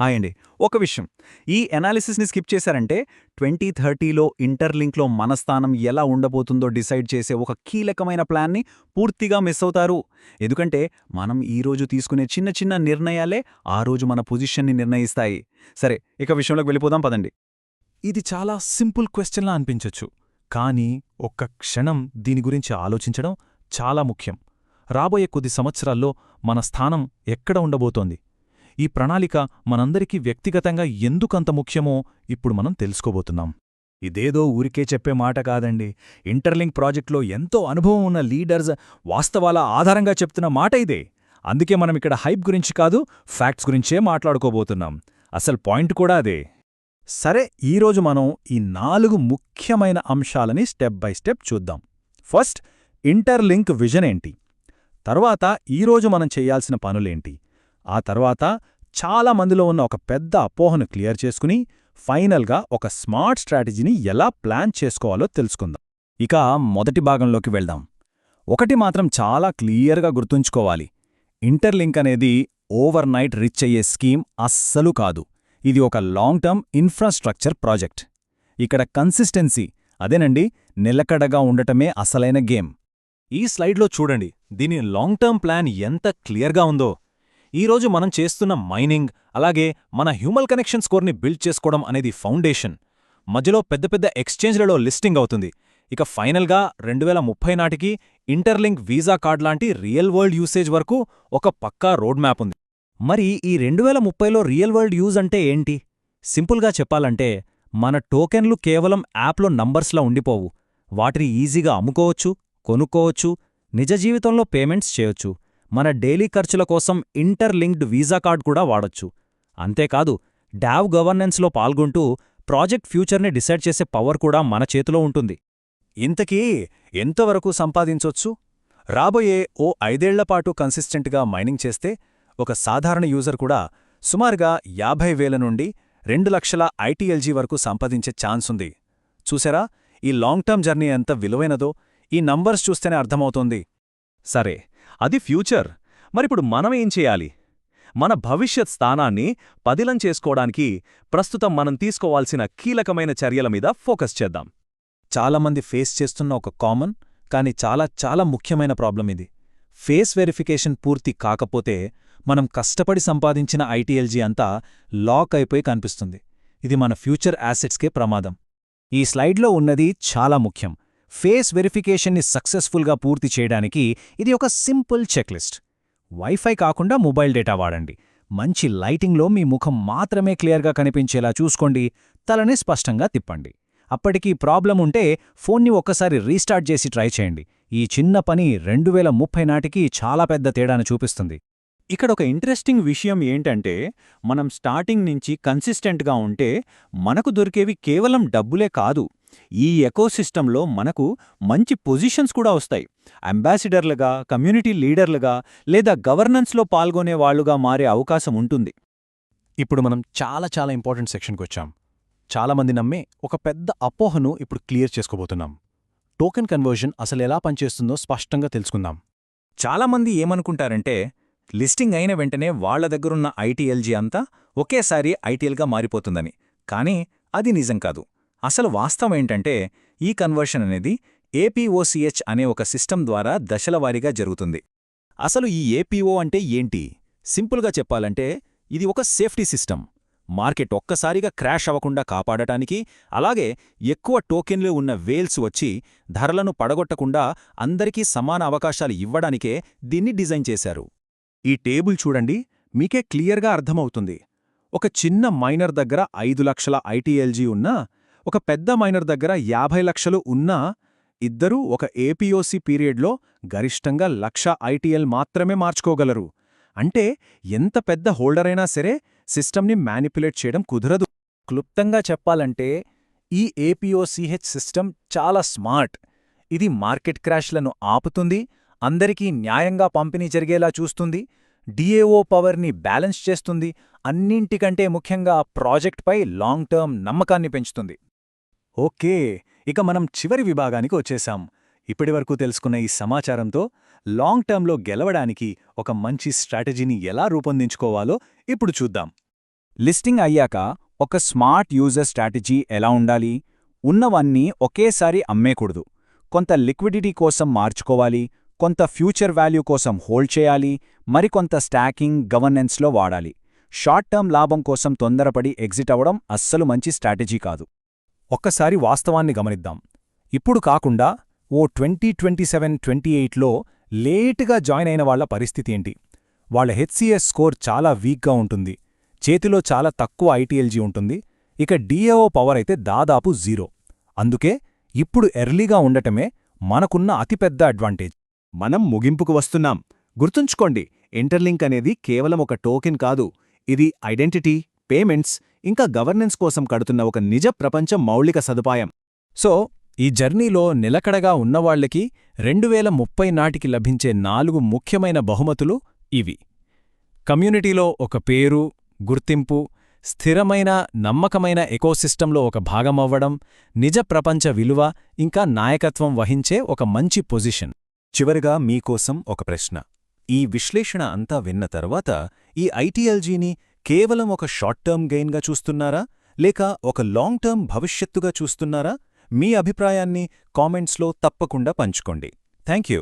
ఆయండి ఒక విషయం. ఈ ఎనాలిసిస్ని స్కిప్ చేశారంటే ట్వంటీ థర్టీలో ఇంటర్లింక్లో మన స్థానం ఎలా ఉండబోతుందో డిసైడ్ చేసే ఒక కీలకమైన ప్లాన్ని పూర్తిగా మిస్ అవుతారు. ఎందుకంటే మనం ఈ రోజు తీసుకునే చిన్న చిన్న నిర్ణయాలే ఆ రోజు మన పొజిషన్ని నిర్ణయిస్తాయి. సరే ఇక విషయంలోకి వెళ్ళిపోదాం పదండి. ఇది చాలా సింపుల్ క్వశ్చన్లా అనిపించొచ్చు. కానీ ఒక్క క్షణం దీని గురించి ఆలోచించడం చాలా ముఖ్యం. రాబోయే కొద్ది సంవత్సరాల్లో మన స్థానం ఎక్కడ ఉండబోతోంది? ఈ ప్రణాళిక మనందరికీ వ్యక్తిగతంగా ఎందుకంత ముఖ్యమో ఇప్పుడు మనం తెలుసుకోబోతున్నాం. ఇదేదో ఊరికే చెప్పే మాట కాదండి. ఇంటర్లింక్ ప్రాజెక్టులో ఎంతో అనుభవం ఉన్న లీడర్స్ వాస్తవాల ఆధారంగా చెప్తున్న మాట ఇదే. అందుకే మనం ఇక్కడ హైప్ గురించి కాదు ఫ్యాక్ట్స్ గురించే మాట్లాడుకోబోతున్నాం. అసలు పాయింట్ కూడా అదే. సరే ఈరోజు మనం ఈ నాలుగు ముఖ్యమైన అంశాలని స్టెప్ బై స్టెప్ చూద్దాం. ఫస్ట్ ఇంటర్లింక్ విజన్ ఏంటి? తర్వాత ఈరోజు మనం చేయాల్సిన పనులేంటి? ఆ తర్వాత చాలా మందిలో ఉన్న ఒక పెద్ద అపోహను క్లియర్ చేసుకుని ఫైనల్గా ఒక స్మార్ట్ స్ట్రాటజీని ఎలా ప్లాన్ చేసుకోవాలో తెలుసుకుందాం. ఇక మొదటి భాగంలోకి వెళ్దాం. ఒకటి మాత్రం చాలా క్లియర్గా గుర్తుంచుకోవాలి. ఇంటర్లింక్ అనేది ఓవర్ నైట్ రిచ్ అయ్యే స్కీమ్ అస్సలు కాదు. ఇది ఒక లాంగ్ టర్మ్ ఇన్ఫ్రాస్ట్రక్చర్ ప్రాజెక్ట్. ఇక్కడ కన్సిస్టెన్సీ అదేనండి నిలకడగా ఉండటమే అసలైన గేమ్. ఈ స్లైడ్లో చూడండి దీని లాంగ్ టర్మ్ ప్లాన్ ఎంత క్లియర్గా ఉందో. ఈరోజు మనం చేస్తున్న మైనింగ్ అలాగే మన హ్యూమల్ కనెక్షన్ స్కోర్ని బిల్డ్ చేసుకోవడం అనేది ఫౌండేషన్. మధ్యలో పెద్ద పెద్ద ఎక్స్చేంజ్లలో లిస్టింగ్ అవుతుంది. ఇక ఫైనల్గా రెండు వేల ముప్పై నాటికి ఇంటర్లింక్ వీసా కార్డ్ లాంటి రియల్ వరల్డ్ యూసేజ్ వరకు ఒక పక్కా రోడ్ మ్యాప్ ఉంది. మరి ఈ రెండు వేల ముప్పైలో రియల్ వరల్డ్ యూజ్ అంటే ఏంటి? సింపుల్గా చెప్పాలంటే మన టోకెన్లు కేవలం యాప్లో నంబర్స్లా ఉండిపోవు. వాటిని ఈజీగా అమ్ముకోవచ్చు కొనుక్కోవచ్చు నిజ జీవితంలో పేమెంట్స్ చేయొచ్చు. మన డైలీ ఖర్చుల కోసం ఇంటర్లింక్డ్ వీసా కార్డ్ కూడా వాడొచ్చు. అంతేకాదు డావ్ గవర్నెన్స్లో పాల్గొంటూ ప్రాజెక్ట్ ఫ్యూచర్ని డిసైడ్ చేసే పవర్ కూడా మన చేతిలో ఉంటుంది. ఇంతకీ ఎంతవరకు సంపాదించొచ్చు? రాబోయే ఓ ఐదేళ్ళపాటు కన్సిస్టెంట్గా మైనింగ్ చేస్తే ఒక సాధారణ యూజర్ కూడా సుమారుగా యాభై వేల నుండి రెండు లక్షల ఐటీఎల్జీ వరకు సంపాదించే ఛాన్స్ ఉంది. చూసారా? ఈ లాంగ్ టర్మ్ జర్నీ ఎంత విలువైనదో ఈ నంబర్స్ చూస్తేనే అర్థమవుతోంది. సరే అది ఫ్యూచర్. మరిప్పుడు మనమేం చేయాలి? మన భవిష్యత్ స్థానాన్ని పదిలం చేసుకోవడానికి ప్రస్తుతం మనం తీసుకోవాల్సిన కీలకమైన చర్యల మీద ఫోకస్ చేద్దాం. చాలామంది ఫేస్ చేస్తున్న ఒక కామన్ కానీ చాలా చాలా ముఖ్యమైన ప్రాబ్లం ఇది. ఫేస్ వెరిఫికేషన్ పూర్తి కాకపోతే మనం కష్టపడి సంపాదించిన ఐటీఎల్జీ అంతా లాక్ అయిపోయి కనిపిస్తుంది. ఇది మన ఫ్యూచర్ యాసెట్స్కే ప్రమాదం. ఈ స్లైడ్లో ఉన్నది చాలా ముఖ్యం. ఫేస్ వెరిఫికేషన్ని సక్సెస్ఫుల్గా పూర్తి చేయడానికి ఇది ఒక సింపుల్ చెక్లిస్ట్. వైఫై కాకుండా మొబైల్ డేటా వాడండి. మంచి లైటింగ్లో మీ ముఖం మాత్రమే క్లియర్గా కనిపించేలా చూసుకోండి. తలని స్పష్టంగా తిప్పండి. అప్పటికీ ప్రాబ్లం ఉంటే ఫోన్ని ఒక్కసారి రీస్టార్ట్ చేసి ట్రై చేయండి. ఈ చిన్న పని రెండు వేల ముప్పై నాటికి చాలా పెద్ద తేడాను చూపిస్తుంది. ఇక్కడ ఒక ఇంట్రెస్టింగ్ విషయం ఏంటంటే మనం స్టార్టింగ్ నుంచి కన్సిస్టెంట్గా ఉంటే మనకు దొరికేవి కేవలం డబ్బులే కాదు. ఈ ఎకోసిస్టంలో మనకు మంచి పొజిషన్స్ కూడా వస్తాయి. అంబాసిడర్లుగా కమ్యూనిటీ లీడర్లుగా లేదా గవర్నెన్స్లో పాల్గొనే వాళ్ళుగా మారే అవకాశం ఉంటుంది. ఇప్పుడు మనం చాలా చాలా ఇంపార్టెంట్ సెక్షన్కి వచ్చాం. చాలామంది నమ్మే ఒక పెద్ద అపోహను ఇప్పుడు క్లియర్ చేసుకోబోతున్నాం. టోకెన్ కన్వర్షన్ అసలు ఎలా పనిచేస్తుందో స్పష్టంగా తెలుసుకుందాం. చాలామంది ఏమనుకుంటారంటే లిస్టింగ్ అయిన వెంటనే వాళ్ళ దగ్గరున్న ఐటీఎల్జీ అంతా ఒకేసారి ఐటీఎల్గా మారిపోతుందని. కానీ అది నిజం కాదు. అసలు వాస్తవం ఏంటంటే ఈ కన్వర్షన్ అనేది ఏపీఓసిహెచ్ అనే ఒక సిస్టమ్ ద్వారా దశలవారీగా జరుగుతుంది. అసలు ఈ ఏపీఓ అంటే ఏంటి? సింపుల్గా చెప్పాలంటే ఇది ఒక సేఫ్టీ సిస్టమ్. మార్కెట్ ఒక్కసారిగా క్రాష్ అవ్వకుండా కాపాడటానికి అలాగే ఎక్కువ టోకెన్లు ఉన్న వేల్స్ వచ్చి ధరలను పడగొట్టకుండా అందరికీ సమాన అవకాశాలు ఇవ్వడానికే దీన్ని డిజైన్ చేశారు. ఈ టేబుల్ చూడండి మీకే క్లియర్గా అర్థమవుతుంది. ఒక చిన్న మైనర్ దగ్గర ఐదు లక్షల ఐటీఎల్జీ ఉన్నా ఒక పెద్ద మైనర్ దగ్గర యాభై లక్షలు ఉన్నా ఇద్దరూ ఒక ఏపీఓసీ పీరియడ్లో గరిష్టంగా లక్ష ఐటీఎల్ మాత్రమే మార్చుకోగలరు. అంటే ఎంత పెద్ద హోల్డరైనా సరే సిస్టమ్ని మ్యానిపులేట్ చేయడం కుదరదు. క్లుప్తంగా చెప్పాలంటే ఈ ఏపీఓసీహెచ్ సిస్టమ్ చాలా స్మార్ట్. ఇది మార్కెట్ క్రాష్లను ఆపుతుంది అందరికీ న్యాయంగా పంపిణీ జరిగేలా చూస్తుంది డిఏఓ పవర్ని బ్యాలెన్స్ చేస్తుంది అన్నింటికంటే ముఖ్యంగా ప్రాజెక్ట్పై లాంగ్ టర్మ్ నమ్మకాన్ని పెంచుతుంది. ఓకే ఇక మనం చివరి విభాగానికి వచ్చేసాం ఇప్పటివరకు తెలుసుకున్న ఈ సమాచారంతో లాంగ్ టర్మ్లో గెలవడానికి ఒక మంచి స్ట్రాటజీని ఎలా రూపొందించుకోవాలో ఇప్పుడు చూద్దాం. లిస్టింగ్ అయ్యాక ఒక స్మార్ట్ యూజర్ స్ట్రాటజీ ఎలా ఉండాలి? ఉన్నవన్నీ ఒకేసారి అమ్మేకూడదు. కొంత లిక్విడిటీ కోసం మార్చుకోవాలి కొంత ఫ్యూచర్ వాల్యూ కోసం హోల్డ్ చేయాలి మరికొంత స్టాకింగ్ గవర్నెన్స్లో వాడాలి. షార్ట్ టర్మ్ లాభం కోసం తొందరపడి ఎగ్జిట్ అవ్వడం అస్సలు మంచి స్ట్రాటజీ కాదు. ఒక్కసారి వాస్తవాన్ని గమనిద్దాం. ఇప్పుడు కాకుండా ఓ ట్వంటీ ట్వంటీ సెవెన్ ట్వంటీ ఎయిట్లో లేటుగా జాయిన్ అయిన వాళ్ళ పరిస్థితి ఏంటి? వాళ్ళ హెచ్సిఎస్ స్కోర్ చాలా వీక్గా ఉంటుంది. చేతిలో చాలా తక్కువ ఐటీఎల్జీ ఉంటుంది. ఇక డిఏఓ పవర్ అయితే దాదాపు జీరో. అందుకే ఇప్పుడు ఎర్లీగా ఉండటమే మనకున్న అతిపెద్ద అడ్వాంటేజ్. మనం ముగింపుకు వస్తున్నాం. గుర్తుంచుకోండి ఇంటర్లింక్ అనేది కేవలం ఒక టోకెన్ కాదు. ఇది ఐడెంటిటీ పేమెంట్స్ ఇంకా గవర్నెన్స్ కోసం కడుతున్న ఒక నిజ ప్రపంచ మౌలిక సదుపాయం. సో ఈ జర్నీలో నిలకడగా ఉన్నవాళ్ళకి రెండువేల ముప్పై నాటికి లభించే నాలుగు ముఖ్యమైన బహుమతులు ఇవి. కమ్యూనిటీలో ఒక పేరు గుర్తింపు స్థిరమైన నమ్మకమైన ఎకోసిస్టంలో ఒక భాగమవ్వడం నిజ ప్రపంచ విలువ ఇంకా నాయకత్వం వహించే ఒక మంచి పొజిషన్. చివరిగా మీకోసం ఒక ప్రశ్న. ఈ విశ్లేషణ అంతా విన్న తర్వాత ఈ ఐటీఎల్జీని కేవలం ఒక షార్ట్ టర్మ్ గెయిన్గా చూస్తున్నారా? లేక ఒక లాంగ్ టర్మ్ భవిష్యత్తుగా చూస్తున్నారా? మీ అభిప్రాయాన్ని కామెంట్స్లో తప్పకుండా పంచుకోండి. Thank you.